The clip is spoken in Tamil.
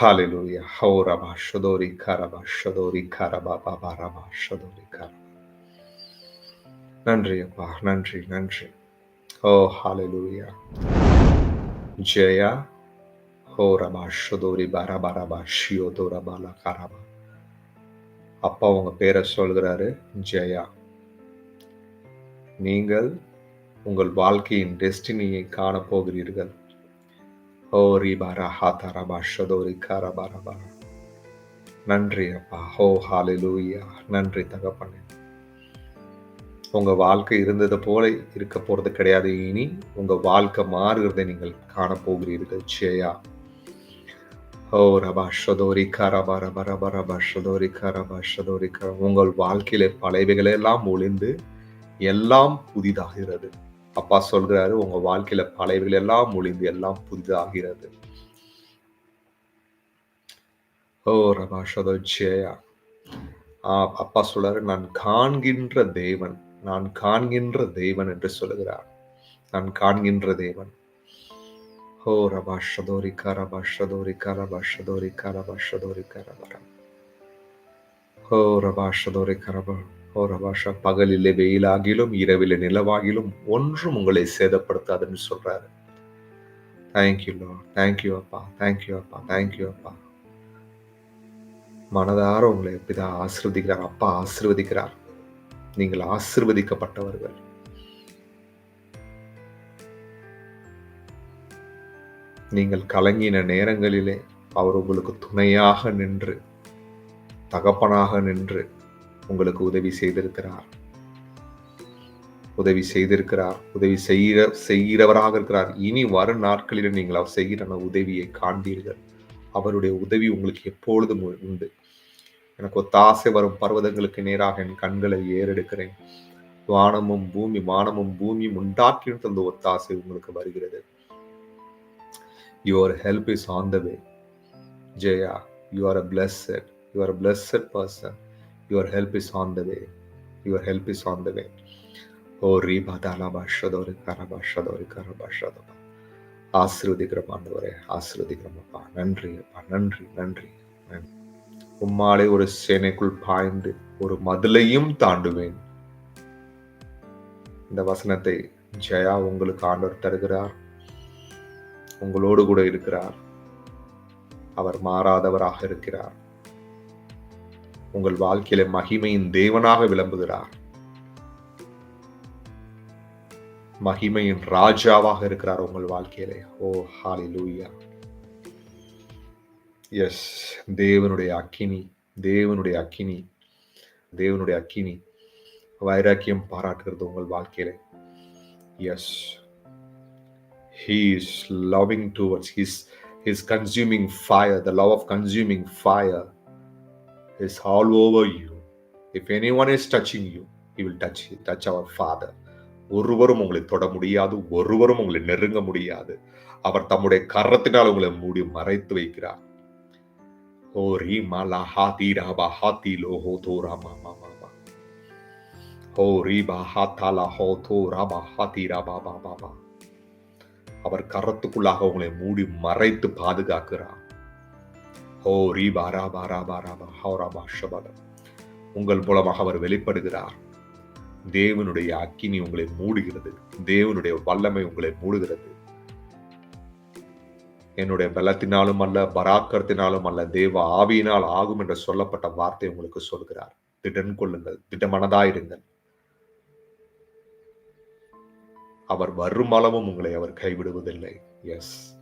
Hallelujah. Ho shodori karaba shodori karaba baba raba shodori karaba. நன்றி அப்பா நன்றி நன்றி ஓ ஹalleluya ஜெயா ஹோ ரபா ஷுதோரி பரபா ரபா ஷியோதோ ரபாலா கரபா அப்பா உங்க பேரை சொல்கிறாரு ஜெயா நீங்கள் உங்கள் வாழ்க்கையின் டெஸ்டினியை காணப்போகிறீர்கள். போகிறீர்கள் பாரா ரிபாரா ஹாதா ரபா ஷதோரி கரபா ரபா நன்றி அப்பா ஹோ ஹalleluya நன்றி தகப்பனே உங்க வாழ்க்கை இருந்தது போல இருக்க போறது கிடையாது. இனி உங்க வாழ்க்கை மாறுகிறதை நீங்கள் காண போகிறீர்கள் ஜெயா. ஓ ரபா ஷதோரி கரபா ரபா ரபா ரபா ஷதோரி கரபா ஷதோரி கர உங்கள் வாழ்க்கையில பழையவைகளெல்லாம் ஒளிந்து எல்லாம் புதிதாகிறது. அப்பா சொல்கிறாரு உங்க வாழ்க்கையில பழையவைகள் எல்லாம் ஒளிந்து எல்லாம் புதிதாகிறது. ஓ ரபா ஷதோ ஜெயா ஆ, அப்பா சொல்றாரு நான் காண்கின்ற தேவன் நான் காண்கின்ற தேவன் என்று சொல்லுகிறார். நான் காண்கின்ற தேவன். ஓ ரபா கரபாஷதோரி கரபாஷதோரி கரபாஷதோரி கரபரம் ஓ ரபாஷதோரி ஷதோரி கரபா ஹோ பகலிலே வெயிலாகிலும் இரவிலே நிலவாகிலும் ஒன்றும் உங்களை சேதப்படுத்தாதுன்னு சொல்றாரு. தேங்க்யூ லோ தேங்க்யூ அப்பா. தேங்க்யூ அப்பா. தேங்க்யூ அப்பா. மனதார உங்களை எப்படிதான் ஆசிர்வதிக்கிறார். அப்பா ஆசிர்வதிக்கிறார். நீங்கள் ஆசிர்வதிக்கப்பட்டவர்கள். நீங்கள் கலங்கின நேரங்களிலே அவர் உங்களுக்கு துணையாக நின்று தகப்பனாக நின்று உங்களுக்கு உதவி செய்திருக்கிறார். உதவி செய்திருக்கிறார். உதவி செய்கிற செய்கிறவராக இருக்கிறார். இனி வரும் நாட்களில் நீங்கள் அவர் செய்கிற உதவியை காண்பீர்கள். அவருடைய உதவி உங்களுக்கு எப்பொழுதும் உண்டு. எனக்கு ஒத்தாசை வரும் பர்வதங்களுக்கு நேராக என் கண்களை ஏறெடுக்கிறேன். வானமும் பூமி வானமும் பூமியும் உண்டாக்கி தந்த ஒத்தாசை உங்களுக்கு வருகிறது. Your help is on the way Jaya you are a blessed you are a blessed person your help is on the way your help is on the way ஓ ரீபா தாலா பாஷதோரி கரபா ஷதோரி கரபா ஷதபா ஆசிர்வதிக்கிறோம் ஆண்டவரே நன்றி அப்பா நன்றி நன்றி நன்றி உம்மாலே ஒரு சேனைக்குள் பாய்ந்து ஒரு மதுளையும் தாண்டுவேன். இந்த வசனத்தை ஜெயா உங்களுக்கு ஆண்டவர் தருகிறார். உங்களோடு கூட இருக்கிறார். அவர் மாறாதவராக இருக்கிறார். உங்கள் வாழ்க்கையில மகிமையின் தேவனாக விளம்புகிறார். மகிமையின் ராஜாவாக இருக்கிறார் உங்கள் வாழ்க்கையில. ஓ ஹாலி லூயா எஸ் தேவனுடைய அக்கினி தேவனுடைய அக்கினி தேவனுடைய அக்கினி. வைராக்கியம் பாராட்டுகிறது உங்கள் வாழ்க்கையில. Yes he's loving towards towards his his fire the love of of fire is all over you. If anyone is touching you he will touch touch our father. ஒருவரும் உங்களை தொட முடியாது ஒருவரும் உங்களை நெருங்க முடியாது. அவர் தம்முடைய கரத்தினால் உங்களை மூடி மறைத்து வைக்கிறார். ஓ ரீ மாலா ஹாதி ராபா ஹாத்தி லோ ஹோ தோ ராமா மாமா மா ஹோ ரீபா ஹா லா ஹோ தோ ராபா ஹாத்தி ராபா பா பா பா அவர் கரத்துக்குள்ளாக உங்களை மூடி மறைத்து பாதுகாக்கிறார். ஹோ பாரா பாரா பாரா ராபா ஹோரா ராபா ஷபதம் உங்கள் மூலமாக அவர் வெளிப்படுகிறார். தேவனுடைய அக்கினி உங்களை மூடுகிறது. தேவனுடைய வல்லமை உங்களை மூடுகிறது. என்னுடைய பலத்தினாலும் அல்ல பராக்கரத்தினாலும் அல்ல தேவ ஆவியினால் ஆகும் என்று சொல்லப்பட்ட வார்த்தை உங்களுக்கு சொல்கிறார். திடன் கொள்ளுங்கள் திடமனதாயிருங்கள் அவர் வரும் அளவும் உங்களை அவர் கைவிடுவதில்லை. எஸ்